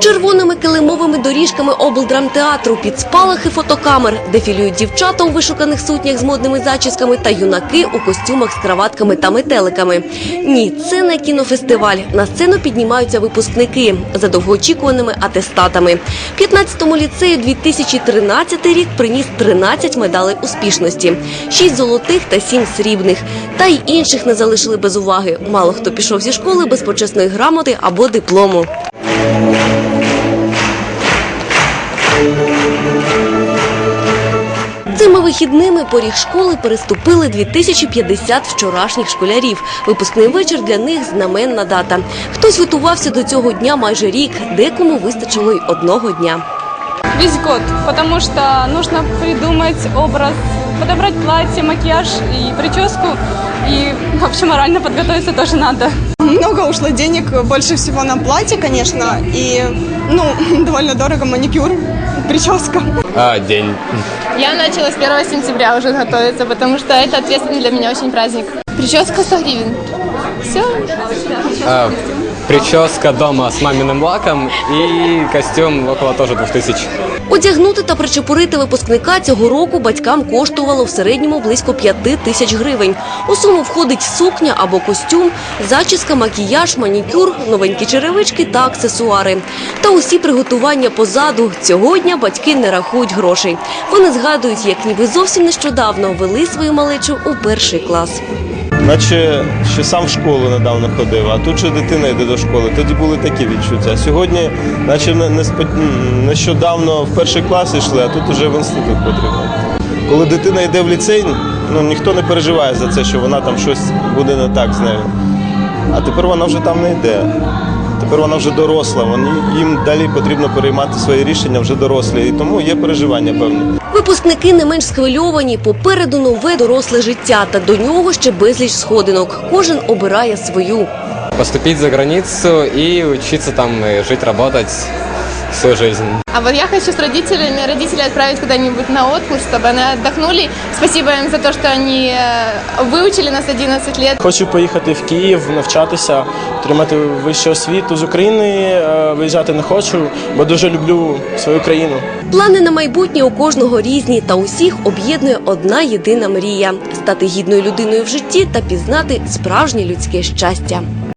Червоними килимовими доріжками облдрамтеатру під спалахи фотокамер дефілюють дівчата у вишуканих сутнях з модними зачісками та юнаки у костюмах з краватками та метеликами. Ні, це не кінофестиваль. На сцену піднімаються випускники за довгоочікуваними атестатами. 15-му ліцею 2013 рік приніс 13 медалей успішності, 6 золотих та 7 срібних. Та й інших не залишили без уваги. Мало хто пішов зі школи без почесної грамоти або диплому. Вихідними поріг школи переступили 2050 вчорашніх школярів. Випускний вечір для них знаменна дата. Хтось готувався до цього дня майже рік, декому вистачило й одного дня. Весь год, потому что нужно придумать образ, подобрать платье, макияж и прическу. И вообще морально подготовиться тоже надо. Много ушло денег, больше всего на платье, конечно, и, ну, довольно дорого маникюр, прическа. А, день. Я начала с 1 сентября уже готовиться, потому что это ответственный для меня очень праздник. Прическа 100 гривен. Все. А, прическа дома с маминым лаком и костюм около тоже 2000. Одягнути та причепурити випускника цього року батькам коштувало в середньому близько 5 тисяч гривень. У суму входить сукня або костюм, зачіска, макіяж, манікюр, новенькі черевички та аксесуари. Та усі приготування позаду цього дня батьки не рахують грошей. Вони згадують, як ніби зовсім нещодавно вели свою малечу у перший клас. Наче ще сам в школу недавно ходив, а тут же дитина йде до школи. Тоді були такі відчуття. Сьогодні, наче нещодавно в перший клас йшли, а тут уже в інститут потрібно. Коли дитина йде в ліцей, ну ніхто не переживає за це, що вона там щось буде не так з нею. А тепер вона вже там не йде. Тепер вона вже доросла. Вони їм далі потрібно переймати свої рішення вже дорослі. І тому є переживання певні. Випускники не менш схвильовані. Попереду нове доросле життя, та до нього ще безліч сходинок. Кожен обирає свою. поступіть за границю і учиться там жити, працювати. работать всю жизнь. А вот я хочу с родителями, родителей отправить куда-нибудь на отпуск, чтобы они отдохнули. Спасибо им за то, что они э, выучили нас 11 лет. Хочу поїхати в Київ, навчатися, отримати вищу освіту з України. е, Виїжджати не хочу, бо дуже люблю свою країну. Плани на майбутнє у кожного різні, та усіх об'єднує одна єдина мрія стати гідною людиною в житті та пізнати справжнє людське щастя.